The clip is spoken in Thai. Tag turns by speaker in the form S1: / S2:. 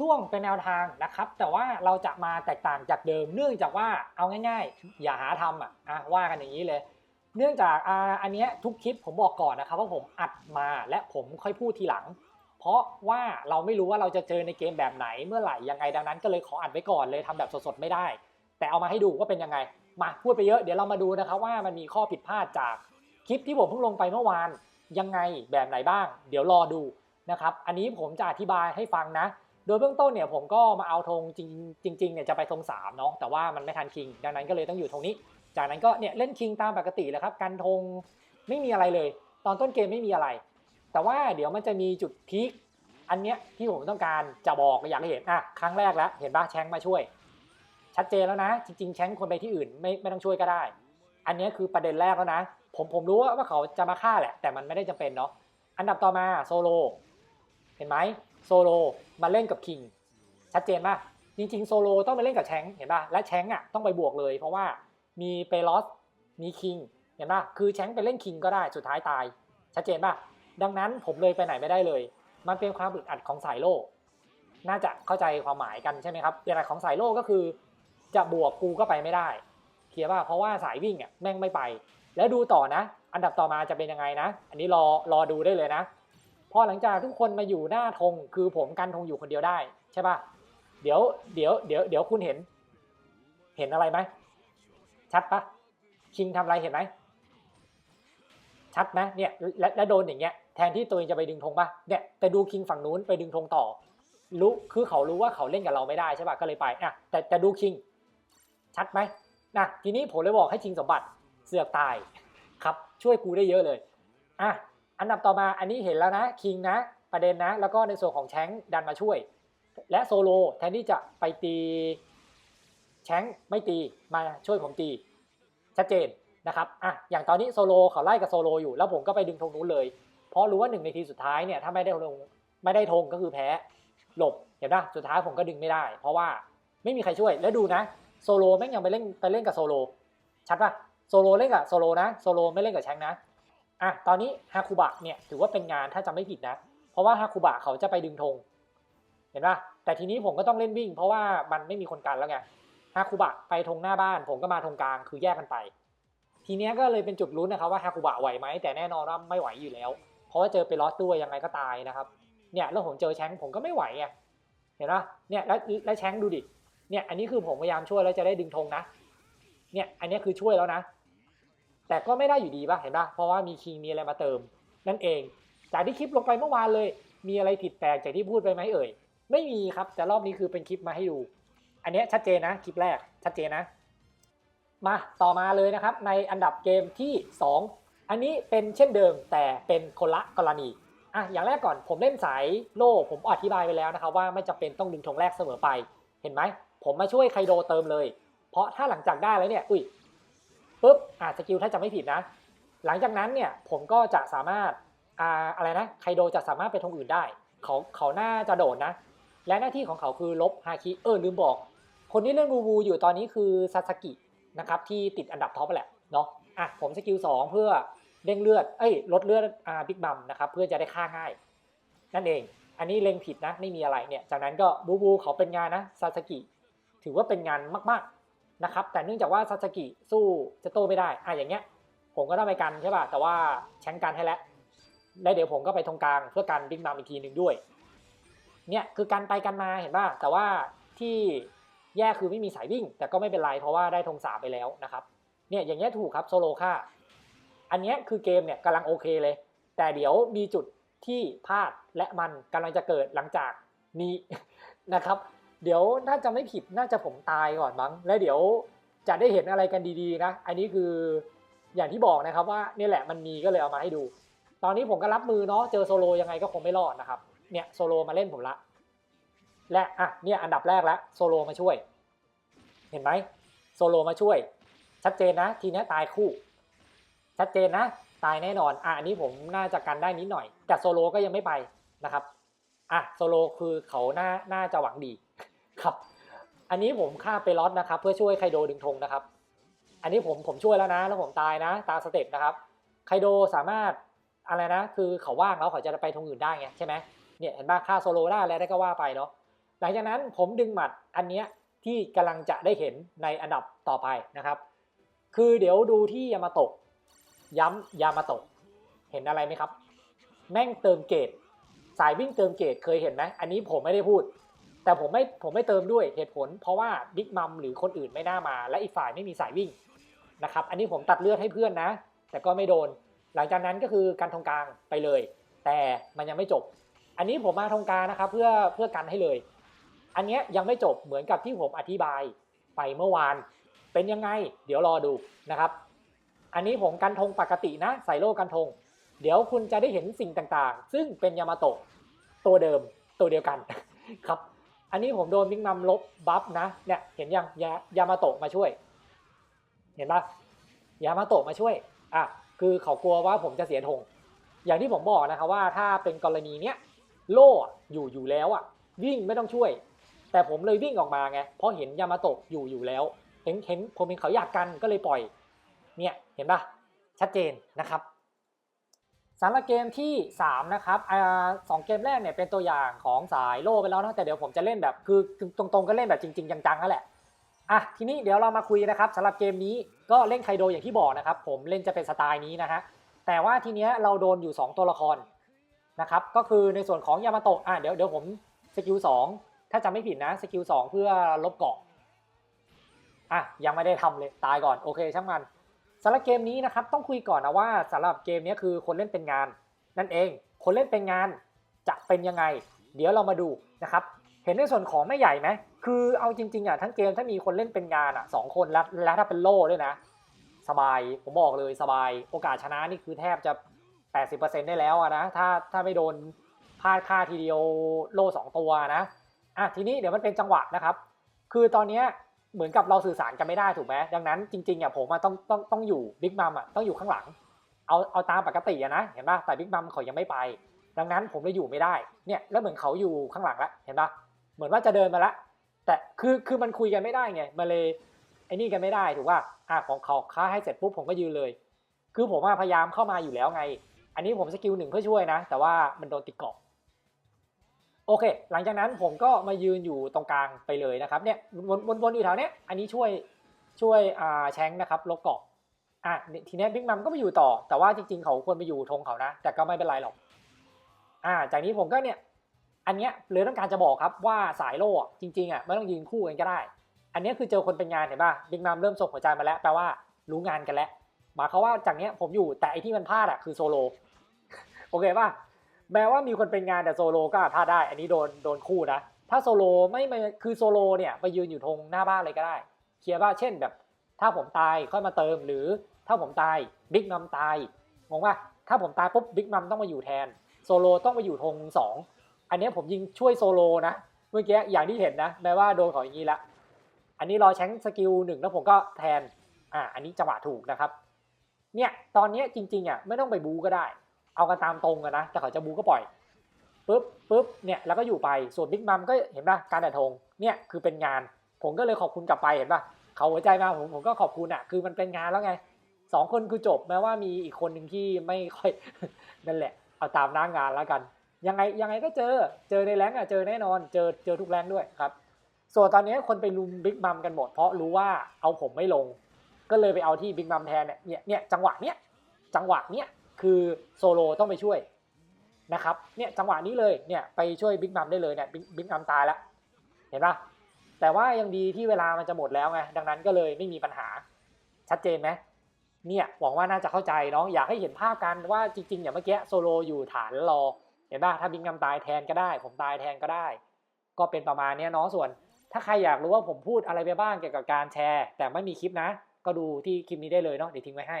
S1: ช่วงเป็นแนวทางนะครับ แต่ว่าเราจะมาแตกต่างจากเดิม เนื่องจากว่าเอาง่าย ๆ อย่าหาทำอะอะว่ากันอย่างนี้เลย เนื่องจากอ่าอันเนี้ยทุกคลิปผมบอกก่อนนะครับว่าผมอัดมาและผมค่อยพูดทีหลัง เพราะว่าเราไม่รู้ว่าเราจะเจอในเกมแบบไหนเมื่อไหร่ยังไงดังนั้น ก็เลยขออัดไว้ก่อนเลยทำแบบสดๆไม่ได้ แต่เอามาให้ดูว่าเป็นยังไงมาพูดไปเยอะเดี๋ยวเรามาดูนะครับว่ามันมีข้อผิดพลาดจากคลิปที่ผมเพิ่งลงไปเมื่อวานยังไงแบบไหนบ้าง เดี๋ยวรอดูนะครับ อันนี้ผมจะอธิบายให้ฟังนะ ดยเบื้องต้นเนี่ยผมก็มาเอาธงจริงจริงๆเนี่ยจะไปธงสามเนาะแต่ว่ามันไม่ทันคิง ดังนั้นก็เลยต้องอยู่ธงนี้ จากนั้นก็เนี่ยเล่นคิงตามปกติแหละครับกันธงไม่มีอะไรเลย ตอนต้นเกมไม่มีอะไร แต่ว่าเดี๋ยวมันจะมีจุดพีคอันเนี้ยที่ผมต้องการจะบอกอยากให้เห็นอะครั้งแรกแล้วเห็นปะแชงมาช่วย ชัดเจนแล้วนะ จริง ๆ แชงคนไปที่อื่นไม่ไม่ต้องช่วยก็ได้ อันเนี้ยคือประเด็นแรกแล้วนะ ผมผมรู้ว่าเขาจะมาฆ่าแหละ แต่มันไม่ได้จำเป็นเนาะอันดับต่อมาโซโลเห็นไหม โซโลมาเล่นกับคิงชัดเจนป่ะจริงๆโซโลต้องไปเล่นกับแชงเห็นป่ะและแชงอะต้องไปบวกเลย เพราะว่ามีเปลอสมีคิงเห็นป่ะคือแชงไปเล่นคิงก็ได้สุดท้ายตาย ชัดเจนป่ะดังนั้นผมเลยไปไหนไม่ได้เลย มันเป็นความอึดอัดของสายโลกน่าจะเข้าใจความหมายกันใช่ไหมครับอึดอัดของสายโลกก็คือ จะบวกกูก็ไปไม่ได้เคลียร์ป่ะเพราะว่าสายวิ่งอะแม่งไม่ไป แล้วดูต่อนะ อันดับต่อมาจะเป็นยังไงนะ อันนี้รอรอดูได้เลยนะ พอหลังจากทุกคนมาอยู่หน้าธงคือผมกันธงอยู่คนเดียวได้ใช่ป่ะเดี๋ยวเดี๋ยวเดี๋ยวเดี๋ยวคุณเห็น เห็นอะไรไหมชัดปะคิงทำอะไรเห็นไหมชัดไหมเนี่ยและและโดนอย่างเงี้ยแทนที่ตัวเองจะไปดึงธงปะเนี่ยแต่ดูคิงฝั่งนู้นไปดึงธงต่อรู้คือเขารู้ว่าเขาเล่นกับเราไม่ได้ใช่ป่ะก็เลยไปอะแต่แต่ดูคิง ชัดไหมนะทีนี้ผมเลยบอกให้ชิงสมบัติเสือกตายครับช่วยกูได้เยอะเลยอะ อันดับต่อมาอันนี้เห็นแล้วนะคิงนะประเด็นนะ แล้วก็ในส่วนของแชงดันมาช่วย และโซโลแทนที่จะไปตีแชงไม่ตีมาช่วยผมตี ชัดเจนนะครับอะอย่างตอนนี้โซโลเขาไล่กับโซโลอยู่ แล้วผมก็ไปดึงธงนู้นเลย เพราะรู้ว่าหนึ่งในทีสุดท้ายเนี่ยถ้าไม่ได้ธงไม่ได้ธงก็คือแพ้หลบเห็นปะสุดท้ายผมก็ดึงไม่ได้ เพราะว่าไม่มีใครช่วยแล้วดูนะโซโลแม่งยังไปเล่นไปเล่นกับโซโลชัดปะโซโลเล่นกับโซโลนะโซโลไม่เล่นกับแชงนะ อะตอนนี้ฮาคุบะเนี่ยถือว่าเป็นงานถ้าจำไม่ผิดนะ เพราะว่าฮาคุบะเขาจะไปดึงธงเห็นปะแต่ทีนี้ผมก็ต้องเล่นวิ่ง เพราะว่ามันไม่มีคนกันแล้วไงฮาคุบะไปธงหน้าบ้าน ผมก็มาธงกลางคือแยกกันไป ทีเนี้ยก็เลยเป็นจุดลุ้นนะครับว่าฮาคุบะไหวไหมแต่แน่นอนว่าไม่ไหวอยู่แล้ว เพราะว่าเจอเปลอสด้วยยังไงก็ตายนะครับเนี่ยแล้วผมเจอแชงผมก็ไม่ไหวไงเห็นปะเนี่ยแล้วแล้วแชงดูดิเนี่ยอันนี้คือผมพยายามช่วยแล้วจะได้ดึงธงนะเนี่ยอันนี้คือช่วยแล้วนะ แต่ก็ไม่ได้อยู่ดีป่ะเห็นป่ะเพราะว่ามีคิงมีอะไรมาเติม นั่นเอง จากที่คลิปลงไปเมื่อวานเลย มีอะไรผิดแปลกจากที่พูดไปไหมเอ่ยไม่มีครับแต่รอบนี้คือเป็นคลิปมาให้ดู อันนี้ชัดเจนนะคลิปแรกชัดเจนนะ มาต่อมาเลยนะครับ ในอันดับเกมที่ 2 อันนี้เป็นเช่นเดิมแต่เป็นคนละกรณีอะอย่างแรกก่อนผมเล่นสายโล่ผมอธิบายไปแล้วนะครับว่าไม่จำเป็นต้องดึงธงแรกเสมอไป เห็นไหมผมมาช่วยไคโดเติมเลย เพราะถ้าหลังจากได้แล้วเนี่ยอุ้ย ปุ๊บอะสกิลถ้าจะไม่ผิดนะ หลังจากนั้นเนี่ยผมก็จะสามารถอ่าอะไรนะไคโดจะสามารถไปธงอื่นได้ เขาเขาหน่าจะโดดนะ และหน้าที่ของเขาคือลบฮาคิเออลืมบอก คนที่เล่นบูบูอยู่ตอนนี้คือซาสกินะครับที่ติดอันดับท็อปไปแหละเนาะอะผมสกิล2เพื่อเด้งเลือดเอ้ยลดเลือดอ่าบิ๊กบัมนะครับเพื่อจะได้ฆ่าง่าย นั่นเองอันนี้เล็งผิดนะไม่มีอะไรเนี่ยจากนั้นก็บูบูเขาเป็นงานนะซาสกิถือว่าเป็นงานมากๆ นะครับ แต่เนื่องจากว่าซาสกิสู้เจะโตไม่ได้อะอย่างเงี้ย ผมก็ต้องไปกันใช่ป่ะ แต่ว่าแชงกันให้แล้ว แล้วเดี๋ยวผมก็ไปตรงกลางเพื่อกันบิ๊กบัมอีกทีหนึ่งด้วย เนี่ยคือการไปกันมาเห็นป่ะ แต่ว่าที่แย่คือไม่มีสายวิ่ง แต่ก็ไม่เป็นไรเพราะว่าได้ธงสามไปแล้วนะครับ เนี่ยอย่างเงี้ยถูกครับโซโลค่า อันเนี้ยคือเกมเนี่ยกำลังโอเคเลย แต่เดี๋ยวมีจุดที่พลาดและมันกำลังจะเกิดหลังจากนี้นะครับ เดี๋ยวน่าจะไม่ผิดน่าจะผมตายก่อนมั้ง แล้วเดี๋ยวจะได้เห็นอะไรกันดีๆนะ อันนี้คืออย่างที่บอกนะครับว่านี่แหละมันมีก็เลยเอามาให้ดู ตอนนี้ผมก็รับมือเนาะเจอโซโลยังไงก็คงไม่รอดนะครับ เนี่ยโซโลมาเล่นผมละ และอะเนี่ยอันดับแรกแล้วโซโลมาช่วย เห็นไหมโซโลมาช่วย ชัดเจนนะ ทีนี้ตายคู่ ชัดเจนนะ ตายแน่นอนอะอันนี้ผมน่าจะกันได้นิดหน่อยแต่โซโลก็ยังไม่ไปนะครับอะโซโลคือเขาน่าน่าจะหวังดี ครับ อันนี้ผมฆ่าไปลอตนะครับ เพื่อช่วยไคโดดึงธงนะครับ อันนี้ผมผมช่วยแล้วนะ แล้วผมตายนะ ตามสเต็ปนะครับ ไคโดสามารถอะไรนะ คือเขาว่างแล้วเขาจะไปธงอื่นได้ไงใช่ไหมเนี่ยเห็นป่ะฆ่าโซโลได้อะไรได้ก็ว่าไปเนาะ หลังจากนั้นผมดึงหมัดอันเนี้ยที่กำลังจะได้เห็นในอันดับต่อไปนะครับ คือเดี๋ยวดูที่ยามาโตะย้ำยามาโตะเห็นอะไรไหมครับ แม่งเติมเกรดสายวิ่งเติมเกรดเคยเห็นไหมอันนี้ผมไม่ได้พูด แต่ผมไม่ผมไม่เติมด้วยเหตุผล เพราะว่าบิ๊กมัมหรือคนอื่นไม่น่ามา และอีกฝ่ายไม่มีสายวิ่งนะครับ อันนี้ผมตัดเลือดให้เพื่อนนะ แต่ก็ไม่โดน หลังจากนั้นก็คือการทงกลางไปเลย แต่มันยังไม่จบ อันนี้ผมมาทงกลางนะครับเพื่อเพื่อกันให้เลย อันนี้ยังไม่จบเหมือนกับที่ผมอธิบายไปเมื่อวาน เป็นยังไง เดี๋ยวรอดูนะครับ อันนี้ผมกันธงปกตินะใส่โล่กันธงเดี๋ยวคุณจะได้เห็นสิ่งต่างๆ ซึ่งเป็นยามาโตะตัวเดิมตัวเดียวกันครับ อันนี้ผมโดนบิ๊กมัมลบบัฟนะเนี่ยเห็นยังยายามาโตะมาช่วย เห็นปะยามาโตะมาช่วยอะคือเขากลัวว่าผมจะเสียธงอย่างที่ผมบอกนะครับว่าถ้าเป็นกรณีเนี้ยโล่อยู่อยู่แล้วอะวิ่งไม่ต้องช่วย แต่ผมเลยวิ่งออกมาไงเพราะเห็นยามาโตะอยู่อยู่แล้วเห็นเห็นผมเห็นเขาอยากกันก็เลยปล่อย เนี่ยเห็นปะชัดเจนนะครับ สำหรับเกมที่ 3 นะครับอ่าสองเกมแรกเนี่ยเป็นตัวอย่างของสายโล่ไปแล้วนะแต่เดี๋ยวผมจะเล่นแบบคือตรงๆก็เล่นแบบจริงๆจังๆนั่นแหละอะทีนี้เดี๋ยวเรามาคุยนะครับสำหรับเกมนี้ก็เล่นไคโดอย่างที่บอกนะครับ ผมเล่นจะเป็นสไตล์นี้นะฮะแต่ว่าทีเนี้ยเราโดนอยู่ 2 ตัวละครนะครับก็คือในส่วนของยามาโตะอะเดี๋ยวเดี๋ยวผมสกิล2ถ้าจำไม่ผิดนะสกิล2เพื่อลบเกาะอะยังไม่ได้ทำเลยตายก่อนโอเคช่างมัน สำหรับเกมนี้นะครับต้องคุยก่อนนะว่าสำหรับเกมนี้คือคนเล่นเป็นงาน นั่นเองคนเล่นเป็นงานจะเป็นยังไง เดี๋ยวเรามาดูนะครับเห็นในส่วนของไม่ใหญ่ไหมคือเอาจริงๆอะทั้งเกมถ้ามีคนเล่นเป็นงานอะสองคนแล้วแล้วถ้าเป็นโล่ด้วยนะ สบายผมบอกเลยสบายโอกาสชนะนี่คือแทบจะ 80%ได้แล้วอะนะถ้าถ้าไม่โดนพลาดค่าทีเดียวโล่สองตัวนะอะทีนี้เดี๋ยวมันเป็นจังหวะนะครับ คือตอนเนี้ย เหมือนกับเราสื่อสารกันไม่ได้ถูกไหมดังนั้นจริงๆอะผมอะต้องต้องต้องอยู่บิ๊กมัมอะต้องอยู่ข้างหลัง เอาเอาตามปกติอะนะเห็นป่ะแต่บิ๊กมัมเขายังไม่ไป ดังนั้นผมเลยอยู่ไม่ได้เนี่ยแล้วเหมือนเขาอยู่ข้างหลังแล้วเห็นป่ะเหมือนว่าจะเดินมาละแต่คือคือมันคุยกันไม่ได้ไงมาเลยไอ้นี่กันไม่ได้ถูกป่ะอะของเขาค้าให้เสร็จปุ๊บผมก็ยืนเลย คือผมพยายามเข้ามาอยู่แล้วไง อันนี้ผมสกิลหนึ่งเพื่อช่วยนะ แต่ว่ามันโดนติดเกาะ โอเค หลังจากนั้นผมก็มายืนอยู่ตรงกลางไปเลยนะครับเนี่ยวนวนวนอยู่แถวเนี้ยอันนี้ช่วยช่วยอ่าแชงนะครับลบเกาะอะทีนี้บิ๊กมัมก็ไปอยู่ต่อ แต่ว่าจริงๆ เขาควรไปอยู่ธงเขานะ แต่ก็ไม่เป็นไรหรอกอ่าจากนี้ผมก็เนี่ยอันเนี้ยเลยต้องการจะบอกครับว่าสายโล่จริงๆอะไม่ต้องยืนคู่กันก็ได้ อันนี้คือเจอคนเป็นงานเห็นป่ะบิ๊กมัมเริ่มส่งหัวใจมาแล้วแปลว่ารู้งานกันแล้วหมายเขามว่าจากเนี้ยผมอยู่แต่ไอที่มันพลาดอะคือโซโลโอเคป่ะ แม้ว่ามีคนเป็นงานแต่โซโลก็พลาดได้ อันนี้โดนโดนคู่นะ ถ้าโซโลไม่ม่คือโซโลเนี่ยไปยืนอยู่ธงหน้าบ้านเลยก็ได้ เคลียร์ว่าเช่นแบบ ถ้าผมตายค่อยมาเติมหรือถ้าผมตายบิ๊กมัมตายงงว่าถ้าผมตายปุ๊บบิ๊กมัมต้องมาอยู่แทนโซโลต้องมาอยู่ธงสองอันนี้ผมยิงช่วยโซโลนะ เมื่อกี้อย่างที่เห็นนะแม้ว่าโดนเขาอย่างนี้ละอันนี้รอแชงสกิลหนึ่งแล้วผมก็แทนอ่าอันนี้จังหวะถูกนะครับเนี่ยตอนนี้จริงๆอะไม่ต้องไปบูก็ได้ เอากันตามตรงกันนะ แต่เขาจะบูก็ปล่อยปุ๊บปุ๊บเนี่ยแล้วก็อยู่ไปส่วนบิ๊กมัมก็เห็นป่ะการแต่ธงเนี่ยคือเป็นงาน ผมก็เลยขอบคุณกลับไปเห็นป่ะเขาหัวใจมาผมผมก็ขอบคุณอะคือมันเป็นงานแล้วไงสองคนคือจบแม้ว่ามีอีกคนหนึ่งที่ไม่ค่อยนั่นแหละ เอาตามหน้างานแล้วกัน ยังไงยังไงก็เจอเจอในแรงอะเจอแน่นอน เจอเจอทุกแรงด้วยครับ ส่วนตอนนี้คนไปลุมบิ๊กมัมกันหมดเพราะรู้ว่าเอาผมไม่ลง ก็เลยไปเอาที่บิ๊กมัมแทนเนี่ยเนี่ยจังหวะเนี้ยจังหวะเนี้ย คือโซโลต้องไปช่วยนะครับเนี่ยจังหวะนี้เลยเนี่ยไปช่วยบิ๊กมัมได้เลยเนี่ยบิ๊กมัมตายแล้วเห็นปะแต่ว่ายังดีที่เวลามันจะหมดแล้วไงดังนั้นก็เลยไม่มีปัญหาชัดเจนไหมเนี่ยหวังว่าน่าจะเข้าใจน้องอยากให้เห็นภาพกันว่าจริงๆอย่างเมื่อกี้โซโลอยู่ฐานรอเห็นปะถ้าบิงกำตายแทนก็ได้ ผมตายแทนก็ได้ ก็เป็นประมาณนี้เนาะส่วน ถ้าใครอยากรู้ว่าผมพูดอะไรไปบ้างเกี่ยวกับการแชร์ แต่ไม่มีคลิปนะ ก็ดูที่คลิปนี้ได้เลยเนาะเดี๋ยวทิ้งไว้ให้